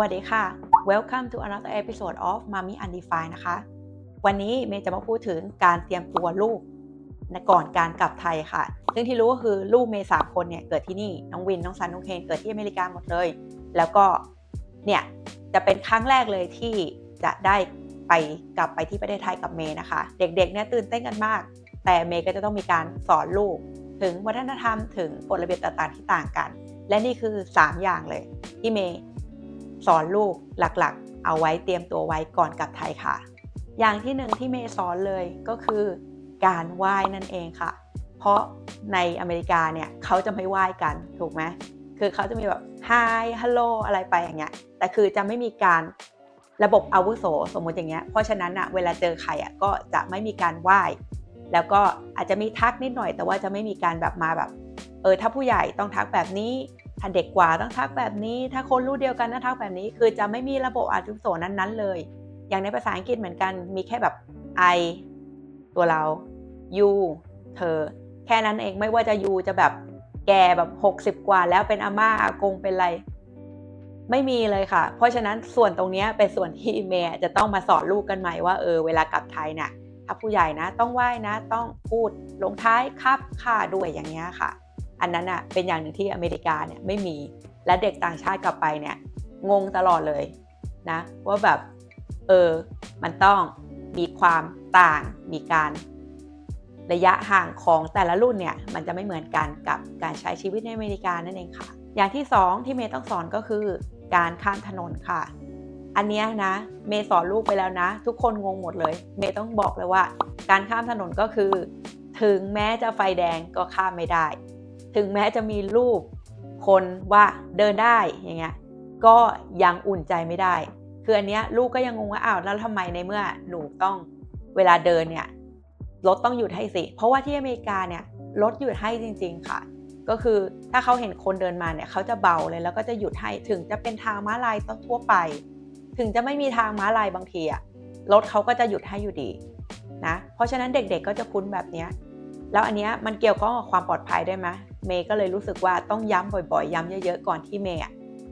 วัสดีค่ะ Welcome to another episode of Mommy Undefined นะคะ วันนี้เมย์จะมาพูดถึงการเตรียมตัวลูกก่อนการกลับไทยค่ะ ซึ่งที่รู้ก็คือลูกเมย์สามคนเนี่ยเกิดที่นี่ น้องวิน น้องซัน น้องเคนเกิดที่อเมริกาหมดเลย แล้วก็เนี่ยจะเป็นครั้งแรกเลยที่จะได้ไปกลับไปที่ประเทศไทยกับเมย์นะคะ เด็กๆเนี่ยตื่นเต้นกันมาก แต่เมย์ก็จะต้องมีการสอนลูก ถึงวัฒนธรรมถึงกฎระเบียบต่างๆที่ต่างกัน และนี่คือ 3 อย่างเลยที่เมย์ สอนลูกหลักๆ เอาไว้เตรียมตัวไว้ก่อนกลับไทยค่ะ อย่างที่หนึ่งที่เมย์สอนเลยก็คือการไหว้นั่นเองค่ะ เพราะในอเมริกาเนี่ยเขาจะไม่ไหว้กันถูกไหมคือเขาจะมีแบบ hi hello อะไรไปอย่างเงี้ย แต่คือจะไม่มีการระบบอาวุโสสมมุติอย่างเงี้ย เพราะฉะนั้นอะเวลาเจอใครอะก็จะไม่มีการไหว้ แล้วก็อาจจะมีทักนิดหน่อย แต่ว่าจะไม่มีการแบบมาแบบ เออถ้าผู้ใหญ่ต้องทักแบบนี้ ถ้าเด็กกว่าต้องทักแบบนี้ ถ้าคนรุ่นเดียวกันต้องทักแบบนี้ คือจะไม่มีระบบอาวุโสนั้นๆเลย อย่างในภาษาอังกฤษเหมือนกัน มีแค่แบบ I ตัวเรา you เธอ แค่นั้นเอง ไม่ว่าจะ you จะแบบแก่แบบ 60 กว่า แล้วเป็นอาม่าอากงเป็นอะไรไม่มีเลยค่ะ เพราะฉะนั้นส่วนตรงนี้เป็นส่วนที่เมย์จะต้องมาสอนลูกกันใหม่ว่าเออเวลากลับไทยเนี่ยถ้าผู้ใหญ่นะ ต้องไหว้นะ ต้องพูดลงท้ายครับค่าด้วยอย่างเงี้ยค่ะ อันนั้นอะเป็นอย่างหนึ่งที่อเมริกาเนี่ยไม่มี และเด็กต่างชาติกลับไปเนี่ยงงตลอดเลยนะว่าแบบเออมันต้องมีความต่างมีการระยะห่างของแต่ละรุ่นเนี่ยมันจะไม่เหมือนกันกับการใช้ชีวิตในอเมริกานั่นเองค่ะ อย่างที่สองที่เมย์ต้องสอนก็คือการข้ามถนนค่ะ อันนี้นะเมย์สอนลูกไปแล้วนะ ทุกคนงงหมดเลย เมย์ต้องบอกเลยว่า การข้ามถนนก็คือ ถึงแม้จะไฟแดงก็ข้ามไม่ได้ ถึงแม้จะมีรูปคนว่าเดินได้อย่างเงี้ยก็ยังอุ่นใจไม่ได้ คืออันเนี้ยลูกก็ยังงงว่าอ้าวแล้วทำไมในเมื่อหนูต้องเวลาเดินเนี่ยรถต้องหยุดให้สิ เพราะว่าที่อเมริกาเนี่ยรถหยุดให้จริง ๆค่ะ ก็คือถ้าเขาเห็นคนเดินมาเนี่ยเขาจะเบาเลยแล้วก็จะหยุดให้ถึงจะเป็นทางม้าลายทั่วไป ถึงจะไม่มีทางม้าลายบางทีอะรถเขาก็จะหยุดให้อยู่ดีนะเพราะฉะนั้นเด็กๆก็จะคุ้นแบบเนี้ยแล้วอันเนี้ยมันเกี่ยวข้องกับความปลอดภัยได้วยไหม เมย์ก็เลยรู้สึกว่าต้องย้ำบ่อยๆ ย้ำเยอะๆ ก่อนที่เมย์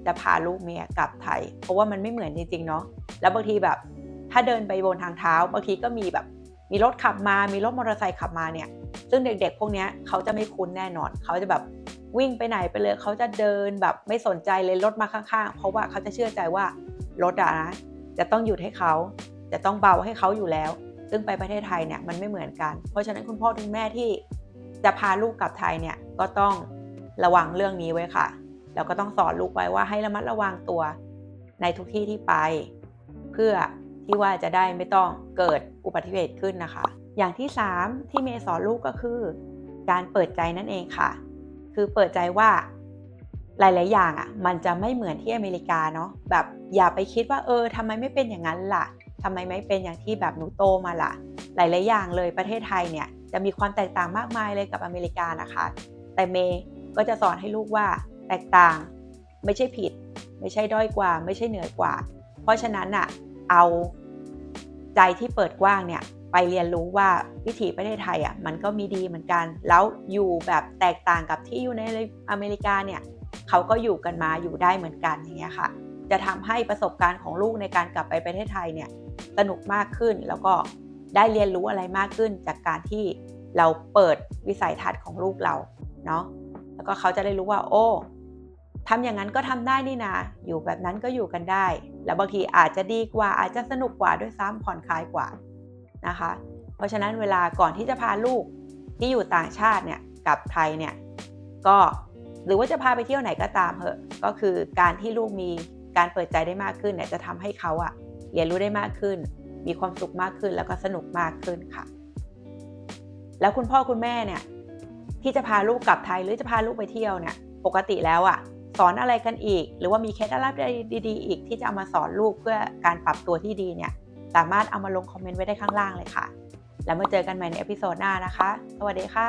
จะพาลูกเมย์กลับไทย เพราะว่ามันไม่เหมือนจริงๆเนาะแล้วบางทีแบบถ้าเดินไปบนทางเท้า บางทีก็มีแบบมีรถขับมา มีรถมอเตอร์ไซค์ขับมาเนี่ย ซึ่งเด็กๆ พวกนี้เขาจะไม่คุ้นแน่นอน เขาจะแบบวิ่งไปไหนไปเลยเขาจะเดินแบบไม่สนใจเลยรถมาข้างๆ เพราะว่าเขาจะเชื่อใจว่ารถอะนะจะต้องหยุดให้เขา จะต้องเบาให้เขาอยู่แล้ว ซึ่งไปประเทศไทยเนี่ยมันไม่เหมือนกัน เพราะฉะนั้นคุณพ่อคุณแม่ที่ จะพาลูกกลับไทยเนี่ยก็ต้องระวังเรื่องนี้ไว้ค่ะ แล้วก็ต้องสอนลูกไว้ว่าให้ระมัดระวังตัวในทุกที่ที่ไป เพื่อที่ว่าจะได้ไม่ต้องเกิดอุบัติเหตุขึ้นนะคะ อย่างที่ 3 ที่เมย์สอนลูกก็คือ การเปิดใจนั่นเองค่ะ คือเปิดใจว่าหลาย ๆ อย่างอะมันจะไม่เหมือนที่อเมริกาเนาะแบบอย่าไปคิดว่าเออทำไมไม่เป็นอย่างนั้นล่ะทำไมไม่เป็นอย่างที่แบบหนูโตมาล่ะ หลาย ๆ อย่างเลยประเทศไทยเนี่ย จะมีความแตกต่างมากมายเลยกับอเมริกานะคะ แต่เมย์ก็จะสอนให้ลูกว่าแตกต่าง ไม่ใช่ผิด ไม่ใช่ด้อยกว่า ไม่ใช่เหนือกว่า เพราะฉะนั้นอะเอาใจที่เปิดกว้างเนี่ยไปเรียนรู้ว่าวิถีประเทศไทยอะมันก็มีดีเหมือนกัน แล้วอยู่แบบแตกต่างกับที่อยู่ในอเมริกาเนี่ยเขาก็อยู่กันมาอยู่ได้เหมือนกันอย่างเงี้ยค่ะ จะทำให้ประสบการณ์ของลูกในการกลับไปประเทศไทยเนี่ยสนุกมากขึ้นแล้วก็ได้เรียนรู้อะไรมากขึ้นจากการที่ เราเปิดวิสัยทัศน์ของลูกเราเนาะแล้วก็เขาจะได้รู้ว่า โอ้ทำอย่างนั้นก็ทำได้นี่นาอยู่แบบนั้นก็อยู่กันได้ แล้วบางทีอาจจะดีกว่าอาจจะสนุกกว่าด้วยซ้ำผ่อนคลายกว่านะคะ เพราะฉะนั้นเวลาก่อนที่จะพาลูกที่อยู่ต่างชาติเนี่ยกับไทยเนี่ยก็หรือว่าจะพาไปเที่ยวไหนก็ตามเหอะก็คือการที่ลูกมีการเปิดใจได้มากขึ้นเนี่ยจะทำให้เขาอะเรียนรู้ได้มากขึ้น มีความสุขมากขึ้นแล้วก็สนุกมากขึ้นค่ะ แล้วคุณพ่อคุณแม่เนี่ยที่จะพาลูกกลับไทยหรือจะพาลูกไปเที่ยวเนี่ยปกติแล้วอะสอนอะไรกันอีก หรือว่ามีเคล็ดลับดีๆ อีกที่จะเอามาสอนลูกเพื่อการปรับตัวที่ดีเนี่ยสามารถเอามาลงคอมเมนต์ไว้ได้ข้างล่างเลยค่ะ แล้วมาเจอกันใหม่ในเอพิโซดหน้านะคะ สวัสดีค่ะ